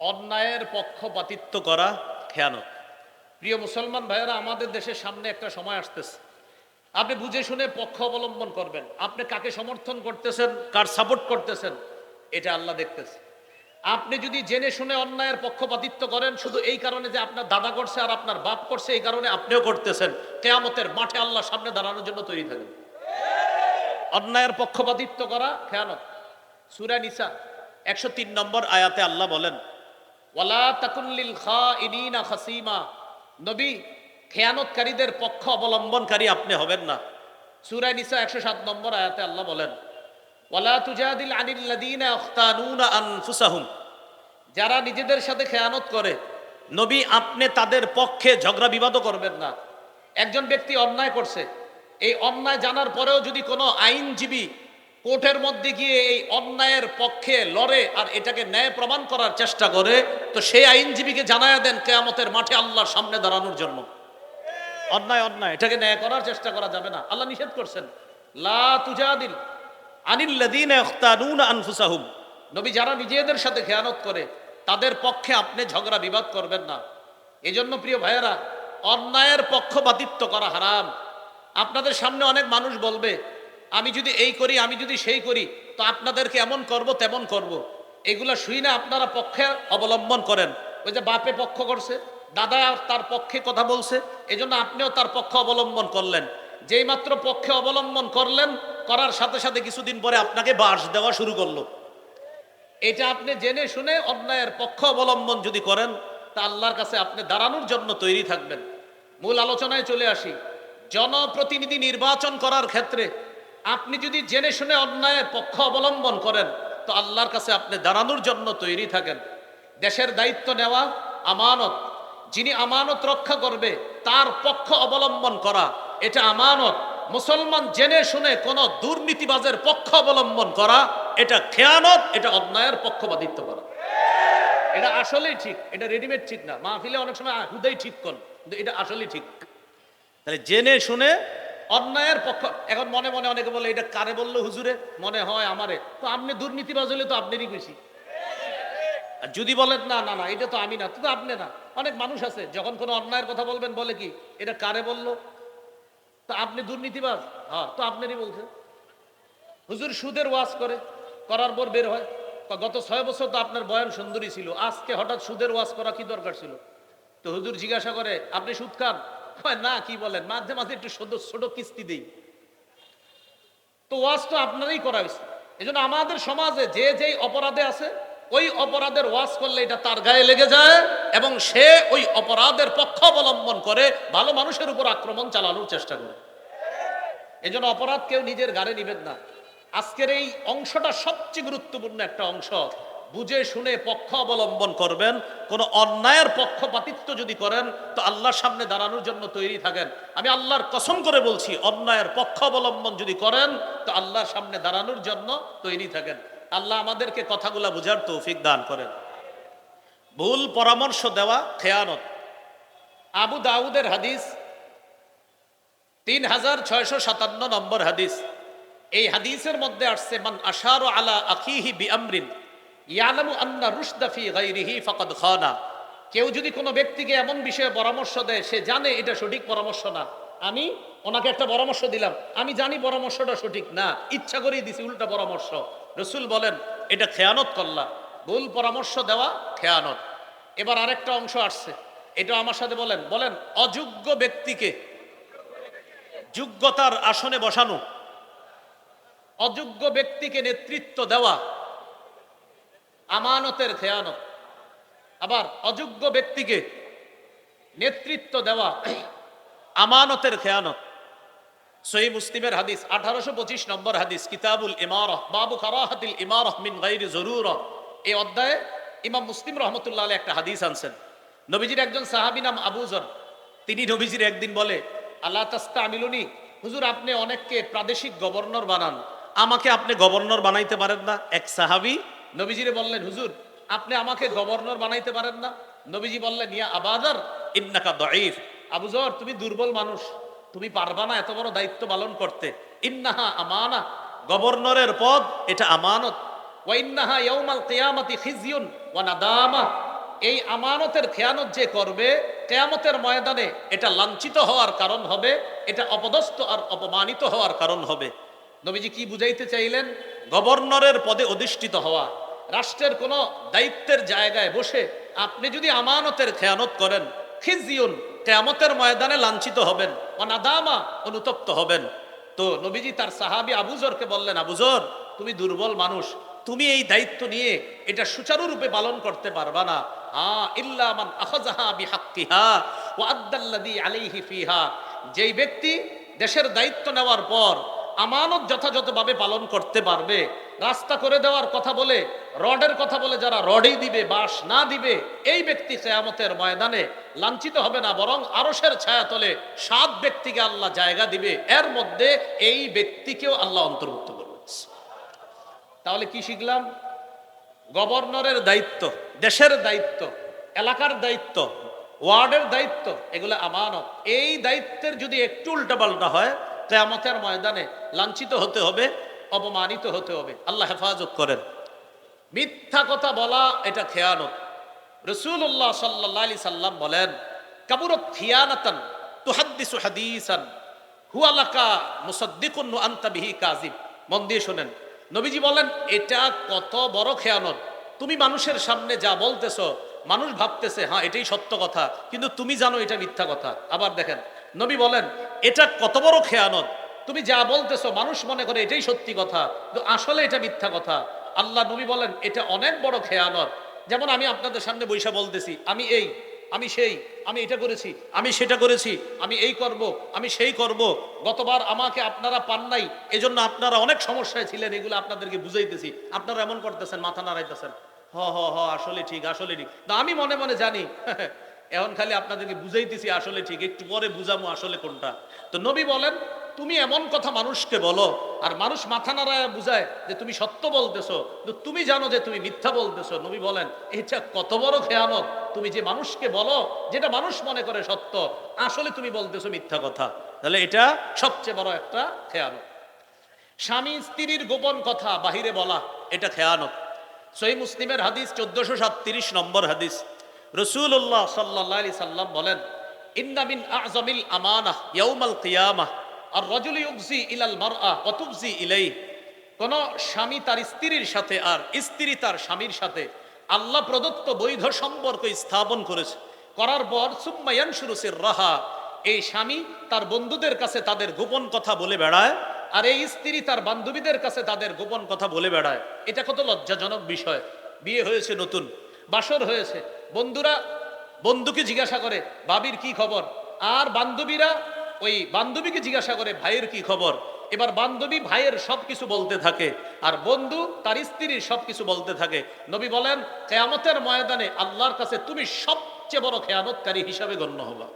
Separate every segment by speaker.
Speaker 1: অন্যায়ের পক্ষপাতিত্ব করা খেয়ানত প্রিয় মুসলমান ভাইয়েরা, আমাদের দেশের সামনে একটা সময় আসতেছে। আপনি বুঝে শুনে পক্ষ অবলম্বন করবেন। আপনি কাকে সমর্থন করতেছেন, কার সাপোর্ট করতেছেন, এটা আল্লাহ দেখতেছে। আপনি যদি জেনে শুনে অন্যায়ের পক্ষপাতিত্ব করেন, শুধু এই কারণে যে আপনার দাদা করছে আর আপনার বাপ করছে, এই কারণে আপনিও করতেছেন। কেয়ামতের মাঠে আল্লাহ সামনে দাঁড়ানোর জন্য তৈরি থাকেন। অন্যায়ের পক্ষপাতিত্ব করা খেয়ানত সুরা নিসা একশো তিন নম্বর আয়াতে আল্লাহ বলেন ওয়ালা তাকুল্লিল খা ইনিনা খাসিমা। নবী, খেয়ানতকারীদের পক্ষ অবলম্বনকারী আপনি হবেন না। সুরা নিসা একশো সাত নম্বর আয়াতে আল্লাহ বলেন, ওয়ালা তুজাদিল আনিল্লাদিনা আখতানুনা আনফুসাহুম। যারা নিজেদের সাথে খেয়ানত করে, নবী, আপনি তাদের পক্ষে ঝগড়া বিবাদও করবেন না। একজন ব্যক্তি অন্যায় করছে, এই অন্যায় জানার পরেও যদি কোনো আইনজীবী কোর্টের মধ্যে গিয়ে এই অন্যায়ের পক্ষে লড়ে আর এটাকে ন্যায় প্রমাণ করার চেষ্টা করে, তো সেই আইনজীবীকে জানায়া দেন কেয়ামতের মাঠে আল্লাহর সামনে দাঁড়ানোর জন্য। অন্যায় অন্যায়, এটাকে ন্যায় করার চেষ্টা করা যাবে না। আল্লাহ নিষেধ করছেন, লা তুজাদিল আনফুসাহুম। নবী যারা নিজেদের সাথে খেয়ানত করে, তাদের পক্ষে আপনি ঝগড়া বিবাদ করবেন না। এজন্য প্রিয় ভাইয়েরা, অন্যায়ের পক্ষপাতিত্ব করা হারাম। আপনাদের সামনে অনেক মানুষ বলবে আমি যদি এই করি, আমি যদি সেই করি, তো আপনাদেরকে এমন করব, তেমন করব। এগুলা শুই না, আপনারা পক্ষে অবলম্বন করেন। ওই যে বাপে পক্ষ করছে, দাদা তার পক্ষে কথা বলছে, এজন্য আপনিও তার পক্ষ অবলম্বন করলেন। যেই মাত্র পক্ষে অবলম্বন করলেন, করার সাথে সাথে কিছুদিন পরে আপনাকে বাস দেওয়া শুরু করল। এটা আপনি জেনে শুনে অন্যায়ের পক্ষ অবলম্বন যদি করেন, তা আল্লাহর কাছে আপনি দাঁড়ানোর জন্য তৈরি থাকবেন। মূল আলোচনায় চলে আসি। জনপ্রতিনিধি নির্বাচন করার ক্ষেত্রে আপনি যদি জেনে শুনে অন্যায়ের পক্ষ অবলম্বন করেন, তো আল্লাহর কাছে আপনি দাঁড়ানোর জন্য তৈরি থাকেন। দেশের দায়িত্ব নেওয়া, আমানত, যিনি আমানত রক্ষা করবে, তার পক্ষ অবলম্বন করা, এটা আমানত। মুসলমান জেনে শুনে কোন দুর্নীতিবাজের পক্ষ অবলম্বন করা, এটা খেয়ানত, এটা অন্যায়ের পক্ষপাতিত্ব করা। এটা আসলেই ঠিক, এটা রেডিমেড ঠিক না। মাহফিলে অনেক সময় হুদাই ঠিক কর কিন্তু এটা আসলেই ঠিক। তাহলে জেনে শুনে অন্যায়ের পক্ষ এখন মনে মনে অনেকে বলে, এটা কারে বলল হুজুরে? মনে হয় আমারে। তো আপনি দুর্নীতিবাজ হলে তো আপনারই খুশি। আর যদি বলেন, না না না, এটা তো আমি না তো আপনি না। অনেক মানুষ আছে, যখন কোনো অন্যায়ের কথা বলবেন, বলে কি, এটা কারে বলল? তো আপনি দুর্নীতিবাজ? হ্যাঁ তো আপনারই বলছেন হুজুর সুদের ওয়াজ করে, করার পর বের হয়। গত ছয় বছর তো আপনার বয়ান সুন্দরী ছিল। আজকে হঠাৎ সুদের ওয়াজ করা কি দরকার ছিল? তো হুজুর জিজ্ঞাসা করে, আপনি সুদ খান? না, কি বলেন, মাঝে মাঝে একটু ছোট কিস্তি দিই। তো ওয়াজ তো আপনারই করা হয়েছে। এই আমাদের সমাজে যে যেই অপরাধে আছে, ওই অপরাধের ওয়াজ করলে এটা তার গায়ে লেগে যায় এবং সে ওই অপরাধের পক্ষ অবলম্বন করে ভালো মানুষের উপর আক্রমণ চালানোর চেষ্টা করে। এই জন্য অপরাধ কেউ নিজের গাড়ে নিবেন না। আজকের এই অংশটা সবচেয়ে গুরুত্বপূর্ণ একটা অংশ। বুঝে শুনে পক্ষ অবলম্বন করবেন, কোন অন্যায়ের পক্ষপাতিত্ব যদি করেন, তো আল্লাহর সামনে দাঁড়ানোর জন্য তৈরি থাকেন। আমি আল্লাহর কসম করে বলছি, অন্যায়ের পক্ষ অবলম্বন যদি করেন, তো আল্লাহর সামনে দাঁড়ানোর জন্য তৈরি থাকেন। আল্লাহ আমাদেরকে কথাগুলা বুঝার তৌফিক দান করেন। ভুল পরামর্শ দেওয়া খেয়ানত। আবু দাউদের হাদিস, তিন হাজার ছয়শো সাতান্ন নম্বর হাদিস। এই হাদিসের মধ্যে আসছে, মান আশার আলা আখিহি বি আমরিন ইয়ালামু আন্না রুশদাফি গাইরিহি ফাকাদ খানা। কেউ যদি কোনো ব্যক্তিকে এমন বিষয়ে পরামর্শ দেয়, সে জানে এটা সঠিক পরামর্শ না। আমি ওনাকে একটা পরামর্শ দিলাম। আমি জানি পরামর্শটা সঠিক না। ইচ্ছা করেই দিছি, উল্টা পরামর্শ। রসুল বলেন, এটা খেয়ানত করলাম ভুল পরামর্শ দেওয়া খেয়ানত। এবার আরেকটা অংশ আসছে। এটা আমার সাথে বলেন। বলেন, অযোগ্য ব্যক্তিকে যোগ্যতার আসনে বসানো, অযোগ্য ব্যক্তিকে নেতৃত্ব দেওয়া আমানতের খেয়ানত। আবার অযোগ্য ব্যক্তিকে নেতৃত্ব দেওয়া আমানতের খেয়ানত। সহি মুসলিমের হাদিস, আঠারোশো পঁচিশ নম্বর হাদিস, কিতাবুল ইমারহ, বাবু কারাহাতিল ইমারহ মিন জরুর এই অধ্যায়ে ইমাম মুসলিম রহমতুল্লাহ একটা হাদিস আনছেন। নবীজির একজন সাহাবী নাম আবুজর তিনি নবীজির একদিন বলে আল্লাহ তাস্তা আমিলুনি হুজুর আপনি অনেককে প্রাদেশিক গভর্নর বানান। আমাকে আপনি গভর্নর বানাইতে পারেন না? এক সাহাবি নবীজিরে বললেন, হুজুর, আপনি আমাকে গভর্নর বানাইতে পারেন না? নবীজি বললেন, ইয়া আবাদার, ইন্নাকা দঈফ। আবুজর তুমি দুর্বল মানুষ, তুমি পারবা না এত বড় দায়িত্ব পালন করতে। ইন্নাহা আমানা, গভর্নরের পদ, এটা আমানত। ওয়া ইন্নাহা ইয়াউমাল কিয়ামাতি খিজিয়ুন ওয়া নাদামা। এই আমানতের খেয়ানত যে করবে, কেয়ামতের ময়দানে এটা লাঞ্ছিত হওয়ার কারণ হবে, এটা অপদস্থ আর অপমানিত হওয়ার কারণ হবে। নবীজি কি বুঝাইতে চাইলেন? গভর্নরের পদে অধিষ্ঠিত হওয়া। রাষ্ট্রের কোনো দায়িত্বের জায়গায় বসে আপনি যদি আমানতের খেয়ানত করেন, খিজিউন, কেয়ামতের ময়দানে লাঞ্ছিত হবেন, অনাদামা অনুতপ্ত হবেন। তো নবীজি তার সাহাবি আবুজরকে বললেন আবুজর তুমি দুর্বল মানুষ, তুমি এই দায়িত্ব নিয়ে এটা সুচারুরূপে পালন করতে পারবা না। আ ইল্লা মান আখাযাহা বিহাক্কিহা ওয়া আদ্দাল্লাযী আলাইহি ফিহা। যেই ব্যক্তি দেশের দায়িত্ব নেওয়ার পর আমানত যথাযথভাবে পালন করতে পারবে। রাস্তা করে দেওয়ার কথা বলে, রডের কথা বলে যারা রডই দিবে বাস না দিবে, এই ব্যক্তি কেয়ামতের ময়দানে লাঞ্ছিত হবে না, বরং আরসের ছায়াতলে সাত ব্যক্তিকে আল্লাহ জায়গা দিবে। এর মধ্যে এই ব্যক্তিকেও আল্লাহ অন্তর্ভুক্ত করবে। তাহলে কি শিখলাম? গভর্নরের দায়িত্ব, দেশের দায়িত্ব, এলাকার দায়িত্ব, ওয়ার্ডের দায়িত্ব, এগুলো আমানত। এই দায়িত্বের যদি একটু উল্টাপাল্টা হয় কেয়ামতের ময়দানে লাঞ্ছিত হতে হবে, অপমানিত হতে হবে। আল্লাহ হেফাজত করেন। মিথ্যা কথা বলা, এটা খেয়ানত। রসুল্লাহ সাল্লাহ সাল্লাম বলেন, কাবুরত খিয়ানাতান তুহাদ্দিসু হাদিসান হুয়ালাকা মুসাদ্দিকুন আনতা কাজিব মন দিয়ে শোনেন। নবীজি বলেন, এটা কত বড় খেয়ানত। তুমি মানুষের সামনে যা বলতেছো, মানুষ ভাবতেছে হ্যাঁ এটাই সত্য কথা, কিন্তু তুমি জানো এটা মিথ্যা কথা। আবার দেখেন নবী বলেন, এটা কত বড় খেয়ানত। তুমি যা বলতেছো, মানুষ মনে করে এটাই সত্যি কথা। কিন্তু আসলে এটা মিথ্যা কথা। আল্লাহ নবী বলেন, এটা অনেক বড় খেয়ানত। যেমন আমি আপনাদের সামনে বৈশা বলতেছি, আমি এই, আমি সেই, আমি এটা করেছি, আমি সেটা করেছি, আমি এই করব, আমি সেই করব। গতবার আমাকে আপনারা পান নাই, এজন্য আপনারা অনেক সমস্যায় ছিলেন, এগুলো আপনাদেরকে বুঝাইতেছি। আপনারা এমন করতেছেন, মাথা নাড়াইতেছেন। হ হ হ, আসলে ঠিক আসলে ঠিক। আমি মনে মনে জানি এখন খালি আপনাদেরকে বুঝাইতেছি আসলে ঠিক, একটু পরে বুঝামো আসলে কোনটা। তো নবী বলেন, তুমি এমন কথা মানুষকে বলো, আর মানুষ মাথা নাড়ায় বুঝায় যে তুমি সত্য বলতেছো তুমি জানো যে তুমি মিথ্যা বলতেছো। নবী বলেন, এটা কত বড় খেয়ানত, তুমি যে মানুষকে বলো, যেটা মানুষ মনে করে সত্য, আসলে তুমি বলতেছো মিথ্যা কথা। তাহলে এটা সবচেয়ে বড় একটা খেয়ানত। স্বামী স্ত্রীর গোপন কথা বাহিরে বলা, এটা খেয়ানত। সহি মুসলিমের হাদিস চোদ্দশো সাতত্রিশ নম্বর হাদিস। রসুল্লাহ সাল্লাহ আলি সাল্লাম বলেন ইন্নামিন আজমিল আর রজুল ইলাল মারআ অতুবজি ইলাই কোন স্বামী তার স্ত্রীর সাথে আর স্ত্রী তার স্বামীর সাথে আল্লাহ প্রদত্ত বৈধ সম্পর্ক স্থাপন করেছে। করার পর সুম্মায়ান শুরুসের রাহা এই স্বামী তার বন্ধুদের কাছে তাদের গোপন কথা বলে বেড়ায় আর এই স্ত্রী তার বান্ধবীদের কাছে তাদের গোপন কথা বলে বেড়ায়। এটা কত লজ্জাজনক বিষয়। বিয়ে হয়েছে নতুন। বাসর হয়েছে। বন্ধুরা, বন্ধুকে জিজ্ঞাসা করে, বাবির কি খবর? আর বান্ধবীরা ওই বান্ধবীকে জিজ্ঞাসা করে, ভাইয়ের কি খবর? এবার বান্ধবী ভাইয়ের সব কিছু বলতে থাকে, আর বন্ধু তার স্ত্রীর সব কিছু বলতে থাকে। নবী বলেন, কেয়ামতের ময়দানে আল্লাহর কাছে তুমি সবচেয়ে বড় খেয়ানতকারী হিসাবে গণ্য হবা।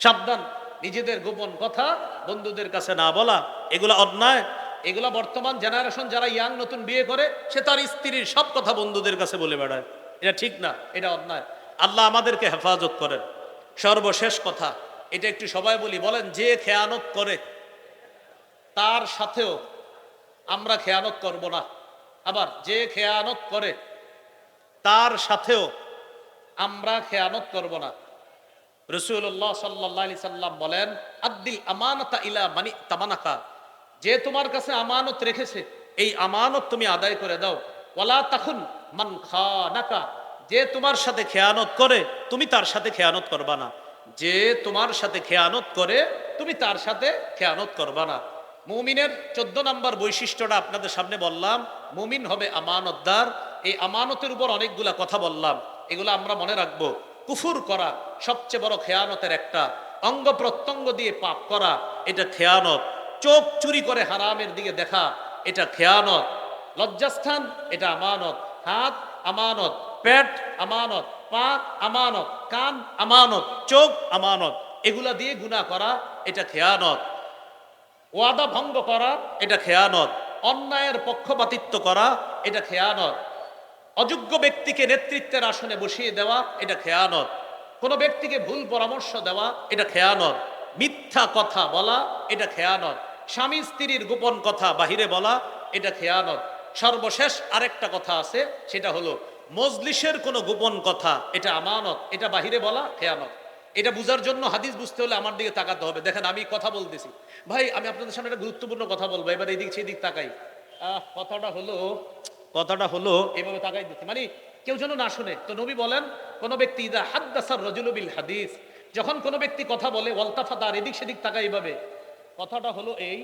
Speaker 1: সাবধান, নিজেদের গোপন কথা বন্ধুদের কাছে না বলা, এগুলা অন্যায়। এগুলা বর্তমান জেনারেশন যারা ইয়াং নতুন বিয়ে করে, সে তার স্ত্রীর সব কথা বন্ধুদের কাছে বলে বেড়ায়। এটা ঠিক না, এটা অন্যায়। আল্লাহ আমাদেরকে হেফাজত করেন। সর্বশেষ কথা, এটা একটু সবাই বলি, বলেন, যে খেয়ানত করে, তার সাথেও আমরা খেয়ানত করব না। আবার, যে খেয়ানত করে, তার সাথেও আমরা খেয়ানত করব না। রসুল্লাহ সাল্লাহ সাল্লাম বলেন, আদ্দিল আমানতা ইলা মানি তামানাকা। যে তোমার কাছে আমানত রেখেছে, এই আমানত তুমি আদায় করে দাও। ওলা তখন মান খানাকা, যে তোমার সাথে খেয়ানত করে, তুমি তার সাথে খেয়ানত করবা না। যে তোমার সাথে খেয়ানত করে, তুমি তার সাথে খেয়ানত করবা না। মুমিনের চোদ্দ নম্বর বৈশিষ্ট্যটা আপনাদের সামনে বললাম, মুমিন হবে আমানতদার। এই আমানতের উপর অনেকগুলা কথা বললাম। এগুলো আমরা মনে রাখব। কুফুর করা সবচেয়ে বড় খেয়ানতের একটা অঙ্গ প্রত্যঙ্গ দিয়ে পাপ করা, এটা খেয়ানত। চোখ চুরি করে হারামের দিকে দেখা, এটা খেয়ানত। লজ্জাস্থান, এটা আমানত। হাত আমানত পেট আমানত পা আমানত কান আমানত চোখ আমানত। এগুলা দিয়ে গুণা করা এটা খেয়ানত। ওয়াদা ভঙ্গ করা এটা খেয়ানত। অন্যায়ের পক্ষপাতিত্ব করা এটা খেয়ানত। অযোগ্য ব্যক্তিকে নেতৃত্বের আসনে বসিয়ে দেওয়া এটা খেয়ানত। কোনো ব্যক্তিকে ভুল পরামর্শ দেওয়া এটা খেয়ানত। মিথ্যা কথা বলা এটা খেয়ানত। স্বামী স্ত্রীর গোপন কথা বাহিরে বলা এটা খেয়ানত। সর্বশেষ আরেকটা কথা আছে, সেটা হলো, মজলিসের কোনো গোপন কথা, এটা আমানত, এটা বাহিরে বলা খেয়ানত। এটা বুঝার জন্য হাদিস বুঝতে হলে আমার দিকে তাকাতে হবে। দেখেন, আমি কথা বলতেছি। ভাই, আমি আপনাদের সামনে একটা গুরুত্বপূর্ণ কথা বলব, এবার এদিক সেদিক তাকাই। কথাটা হলো কথাটা হলো, এভাবে তাকাই দিচ্ছি। মানে কেউ যেন না শুনে। তো নবী বলেন, কোন ব্যক্তি ইদা হাদ্দাসার রজুলবিল হাদিস, যখন কোনো ব্যক্তি কথা বলে ওয়ালতাফাতার এদিক সেদিক তাকাই এইভাবে কথাটা হলো এই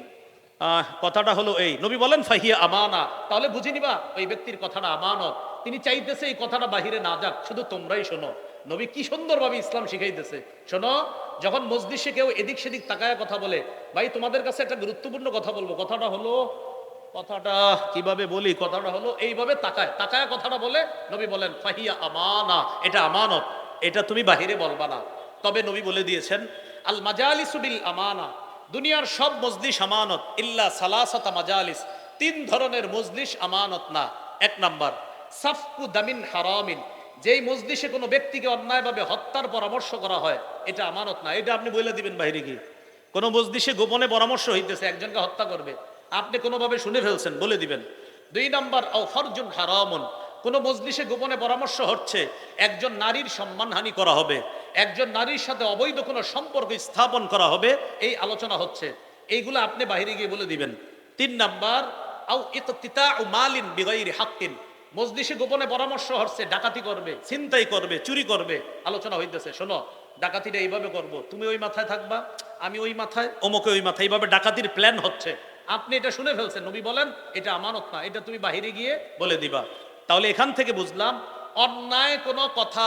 Speaker 1: কথাটা হলো এই। নবী বলেন, ফাহিয়া আমানা। তাহলে বুঝে নিবা, ওই ব্যক্তির কথাটা আমানত। তিনি চাইতেছে এই কথাটা বাহিরে না যাক, শুধু তোমরাই শোনো। নবী কি সুন্দরভাবে ইসলাম শিখাইতেছে। শোনো, যখন মসজিদে কেউ এদিক সেদিক তাকায় কথা বলে, ভাই, তোমাদের কাছে একটা গুরুত্বপূর্ণ কথা বলব। কথাটা হলো, কথাটা কীভাবে বলি? কথাটা হলো, এইভাবে তাকায়। তাকায় কথাটা বলে, নবী বলেন, ফাহিয়া আমানা। এটা আমানত। এটা তুমি বাহিরে বলবা না। তবে নবী বলে দিয়েছেন আল মাজালিসু বিল আমানা দুনিয়ার সব মজলিস আমানত, ইল্লা সালাসাতা মাজালিস, তিন ধরনের মজলিস আমানত না। এক নাম্বার, সাফকু দামিন হারামিন, যেই মজলিসে কোনো ব্যক্তিকে অন্যায়ভাবে হত্যার পরামর্শ করা হয়, এটা আমানত না। এটা আপনি বলে দিবেন বাইরে গিয়ে। কোনো মজলিসে গোপনে পরামর্শ হইতেছে, একজনকে হত্যা করবে, আপনি কোনোভাবে শুনে ফেলছেন, বলে দিবেন। দুই নম্বর ও ফরজুন হারামন কোনো মজলিসে গোপনে পরামর্শ হচ্ছে, একজন নারীর সম্মানহানি করা হবে, একজন নারীর সাথে অবৈধ কোনো সম্পর্ক স্থাপন করা হবে, এই আলোচনা হচ্ছে। এইগুলো আপনি বাহিরে গিয়ে বলে দিবেন। তিন নাম্বার মালিন হাক্কিন। মজলিসে গোপনে পরামর্শ হচ্ছে, ডাকাতি করবে, ছিনতাই করবে, চুরি করবে, আলোচনা হইতেছে। শোনো, ডাকাতিটা এইভাবে করব। তুমি ওই মাথায় থাকবা, আমি ওই মাথায়, অমুকে ওই মাথায়। এইভাবে ডাকাতির প্ল্যান হচ্ছে। আপনি এটা শুনে ফেলছেন। নবী বলেন, এটা আমানত না, এটা তুমি বাহিরে গিয়ে বলে দিবা। তাহলে এখান থেকে বুঝলাম, অন্যায় কোনো কথা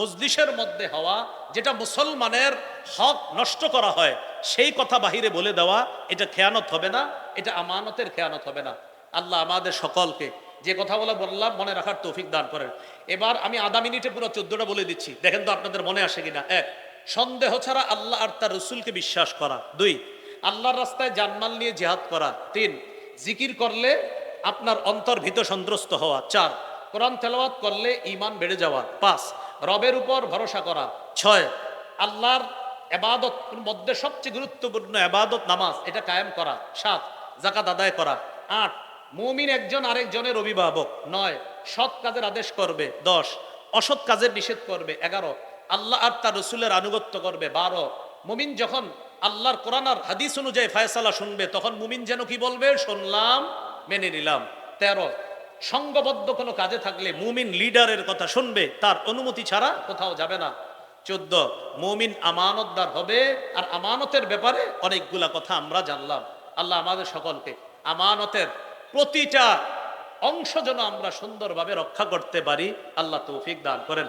Speaker 1: মজলিসের মধ্যে হওয়া, যেটা মুসলমানের হক নষ্ট করা হয়, সেই কথা বাহিরে বলে দেওয়া, এটা খেয়ানত হবে না, এটা আমানতের খেয়ানত হবে না। আল্লাহ আমাদের সকলকে যে কথাগুলো বললাম, মনে রাখার তৌফিক দান করেন। এবার আমি আধা মিনিটে পুরো চোদ্দটা বলে দিচ্ছি। দেখেন তো আপনাদের মনে আসে কিনা? এক, সন্দেহ ছাড়া আল্লাহ আর তার রসুলকে বিশ্বাস করা। দুই, আল্লাহর রাস্তায় জানমাল নিয়ে জেহাদ করা। তিন, জিকির করলে আপনার অন্তর ভীত সন্ত্রস্ত হওয়া। চার, কোরআন তেলাওয়াত করলে ইমান বেড়ে যাওয়া। পাঁচ, রবের উপর ভরসা করা। ছয়, আল্লাহর এবাদত মধ্যে সবচেয়ে গুরুত্বপূর্ণ এবাদত নামাজ, এটা কায়েম করা। সাত জাকাত আদায় করা। আট, মুমিন একজন আরেকজনের অভিভাবক। নয়, সৎ কাজের আদেশ করবে। দশ, অসৎ কাজের নিষেধ করবে। এগারো, আল্লাহ আর তার রসুলের আনুগত্য করবে। বারো, মুমিন যখন আল্লাহর কোরআন আর হাদিস অনুযায়ী ফায়সালা শুনবে, তখন মুমিন যেন কি বলবে? শুনলাম মেনে নিলাম। তেরো, সঙ্গবদ্ধ কোনো কাজে থাকলে মুমিন লিডারের কথা শুনবে, তার অনুমতি ছাড়া কোথাও যাবে না। চোদ্দ, মুমিন আমানতদার হবে, আর আমানতের ব্যাপারে অনেকগুলা কথা আমরা জানলাম। আল্লাহ আমাদের সকলকে আমানতের প্রতিটা অংশ যেন আমরা সুন্দরভাবে রক্ষা করতে পারি, আল্লাহ তৌফিক দান করেন।